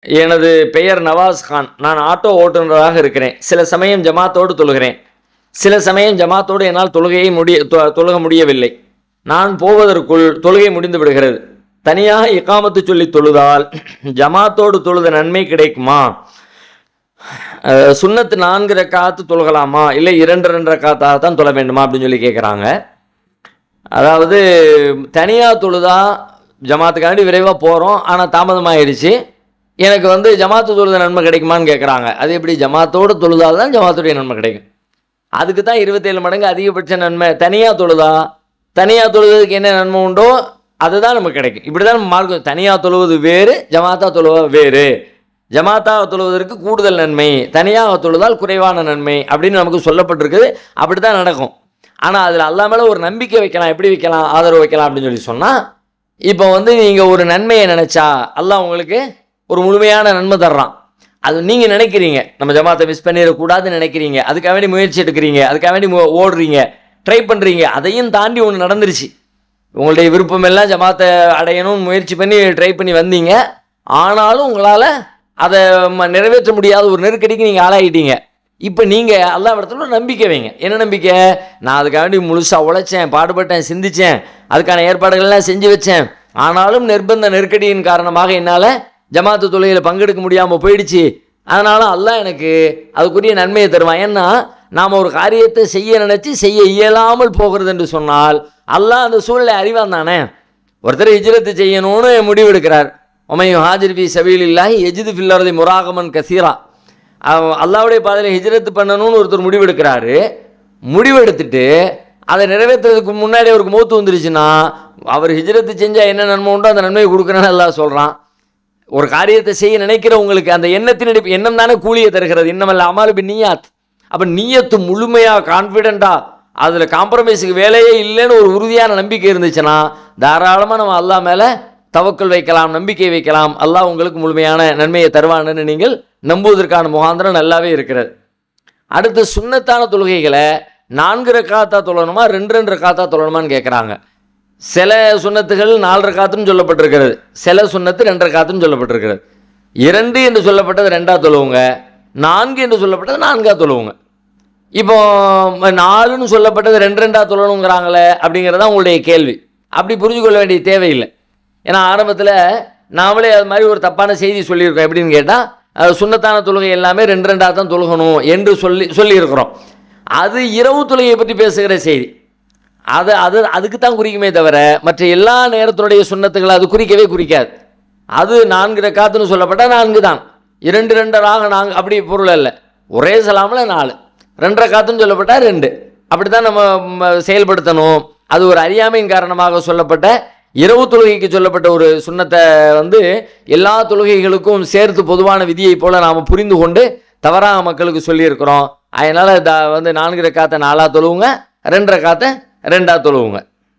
எனது பெயர் நவாஸ் கான். நான் ஆட்டோ ஓட்டுநராக இருக்கிறேன். சில சமயம் ஜமாத்தோடு தொழுகிறேன். சில சமயம் ஜமாத்தோடு என்னால் தொழுகையை முடிய தொ- தொழுக முடியவில்லை. நான் போவதற்குள் தொழுகை முடிந்து விடுகிறது. தனியாக இக்காமத்து சொல்லி தொழுதால் ஜமாத்தோடு தொழுத நன்மை கிடைக்குமா? சுண்ணத்து நான்கு ரக்காத்து தொழுகலாமா? இல்லை இரண்டு ரெண்டு ரக்காத்தாக தான் தொழ வேண்டுமா? அப்படின்னு சொல்லி கேட்குறாங்க அதாவது தனியாக தொழுதா ஜமாத்துக்காண்டி விரைவாக போகிறோம் ஆனால் தாமதமாகிடுச்சு எனக்கு வந்து ஜமாத்து தொழுத நன்மை கிடைக்குமான்னு கேட்குறாங்க அது எப்படி? ஜமாத்தோடு தொழுதால் தான் ஜமாத்துடைய நன்மை கிடைக்கும். அதுக்கு தான் இருபத்தேழு மடங்கு அதிகபட்ச நன்மை. தனியாக தொழுதா? தனியாக தொழுவதுக்கு என்ன நன்மை உண்டோ? அதுதான் நமக்கு கிடைக்கும். இப்படி தான் மார்க்கம் தனியாக தொழுவது வேறு ஜமாத்தா தொழுவ வேறு. ஜமாத்தாக தொழுவதற்கு கூடுதல் நன்மை தனியாக தொழுதால் குறைவான நன்மை அப்படின்னு நமக்கு சொல்லப்பட்டிருக்குது. அப்படி தான் நடக்கும். ஆனால் அதில் அல்லா மேலே ஒரு நம்பிக்கை வைக்கலாம். எப்படி வைக்கலாம்? ஆதரவு வைக்கலாம் அப்படின்னு சொல்லி சொன்னால் இப்போ வந்து நீங்கள் ஒரு நன்மையை நினச்சா அல்லாஹ் உங்களுக்கு ஒரு முழுமையான நன்மை தர்றான். அது நீங்கள் நினைக்கிறீங்க. நம்ம ஜமாத்தை மிஸ் பண்ணிடக்கூடாதுன்னு நினைக்கிறீங்க. அதுக்காக வேண்டி முயற்சி எடுக்கிறீங்க. அதுக்காக வேண்டி ஓடுறீங்க. ட்ரை பண்ணுறீங்க அதையும் தாண்டி ஒன்று நடந்துருச்சு. உங்களுடைய விருப்பம் எல்லாம் ஜமாத்தை அடையணும்னு முயற்சி பண்ணி ட்ரை பண்ணி வந்தீங்க. ஆனாலும் உங்களால் அதை ம- நிறைவேற்ற முடியாத ஒரு நெருக்கடிக்கு நீங்கள் ஆளாகிட்டீங்க இப்போ நீங்கள் எல்லா இடத்துல நம்பிக்கை வைங்க. என்ன நம்பிக்கை? நான் அதுக்காக வேண்டி முழுசாக உழைச்சேன் பாடுபட்டேன் சிந்திச்சேன். அதுக்கான ஏற்பாடுகள்லாம் செஞ்சு வச்சேன். ஆனாலும் நிர்பந்த நெருக்கடியின் காரணமாக என்னால் ஜமாத்து தொழுகையில் பங்கெடுக்க முடியாமல் போயிடுச்சு. அதனால் அல்லாஹ் எனக்கு அதுக்குரிய நன்மையை தருவான். ஏன்னா நாம் ஒரு காரியத்தை செய்ய நினச்சி செய்ய இயலாமல் போகிறது என்று சொன்னால் அல்லாஹ் அந்த சூழ்நிலை அறிவான் தானே. ஒருத்தர் ஹிஜ்ரத்து செய்யணும்னு முடிவெடுக்கிறார் உமையும் ஹாஜிர் பி சபீல் இல்லாஹி எஜிது ஃபில்லரதி முராகமன் கசீரா. அல்லாவுடைய பாதையில் ஹிஜ்ரத்து பண்ணணும்னு ஒருத்தர் முடிவெடுக்கிறாரு முடிவெடுத்துட்டு அதை நிறைவேற்றுறதுக்கு முன்னாடி அவருக்கு மூத்து வந்துருச்சுன்னா அவர் ஹிஜ்ரத்து செஞ்சால் என்ன நன்மை உண்டோ அந்த நன்மையை கொடுக்குறேன்னு எல்லாம் சொல்கிறான் ஒரு காரியத்தை செய்ய நினைக்கிறவங்களுக்கு அந்த எண்ணத்தின் எண்ணம் தானே கூலியை தருகிறது. இன்னமல்ல அமாலு இப்போ நீயாத். அப்போ நீயத்து முழுமையாக கான்ஃபிடென்ட்டாக அதில் காம்ப்ரமைஸுக்கு வேலையே இல்லைன்னு ஒரு உறுதியான நம்பிக்கை இருந்துச்சுன்னா தாராளமாக நம்ம அல்லாஹ் மேலே தவக்கல் வைக்கலாம் நம்பிக்கை வைக்கலாம். அல்லாஹ் உங்களுக்கு முழுமையான நன்மையை தருவான்னு நீங்கள் நம்புவதற்கான முகாந்திரம் நல்லாவே இருக்கிறது. அடுத்து சுண்ணத்தான தொழுகைகளை நான்கு ரக்காத்தா தொழணுமா ரெண்டு ரெண்டு ரக்காத்தா தொழணுமான்னு கேட்குறாங்க சில சுண்ணத்துகள் நாலரை காத்துன்னு சொல்லப்பட்டிருக்கிறது. சில சுன்னத்து ரெண்டரை காத்துன்னு சொல்லப்பட்டிருக்கிறது. இரண்டு என்று சொல்லப்பட்டது ரெண்டா தொழுவுங்க. நான்கு என்று சொல்லப்பட்டது நான்காக தொழுவுங்க. இப்போ நாலுன்னு சொல்லப்பட்டது ரெண்டு ரெண்டாக தொழணுங்கிறாங்களே அப்படிங்கிறது தான் உங்களுடைய கேள்வி. அப்படி புரிஞ்சு கொள்ள வேண்டிய தேவையில்லை. ஏன்னா ஆரம்பத்தில் நாமளே அது மாதிரி ஒரு தப்பான செய்தி சொல்லியிருக்கோம். எப்படின்னு கேட்டால் சுண்ணத்தான தொழுகை எல்லாமே ரெண்டு ரெண்டாக தான் தொழுகணும் என்று சொல்லி சொல்லியிருக்கிறோம். அது இரவு தொழுகையை பற்றி பேசுகிற செய்தி. அது அது அதுக்கு தான் குறிக்குமே தவிர மற்ற எல்லா நேரத்தினுடைய சுண்ணத்துக்களை அது குறிக்கவே குறிக்காது. அது நான்கு ரக்காத்துன்னு சொல்லப்பட்டால் நான்கு தான் இரண்டு ரெண்டு ராக நான்கு அப்படி பொருள் இல்லை ஒரே சலாமில் நாலு. ரெண்டு ரக்காத்துன்னு சொல்லப்பட்டால் ரெண்டு. அப்படி தான் நம்ம செயல்படுத்தணும். அது ஒரு அறியாமையின் காரணமாக சொல்லப்பட்ட இரவு தொழுகைக்கு சொல்லப்பட்ட ஒரு சுண்ணத்தை வந்து எல்லா தொழுகைகளுக்கும் சேர்த்து பொதுவான விதியை போல் நாம் புரிந்து கொண்டு தவறாக மக்களுக்கு சொல்லியிருக்கிறோம். அதனால் த வந்து நான்கு ரக்காத்தை நாலாக தொழுவுங்க ரெண்டு ரக்காத்தை ரெண்டாக தொழுவுங்க.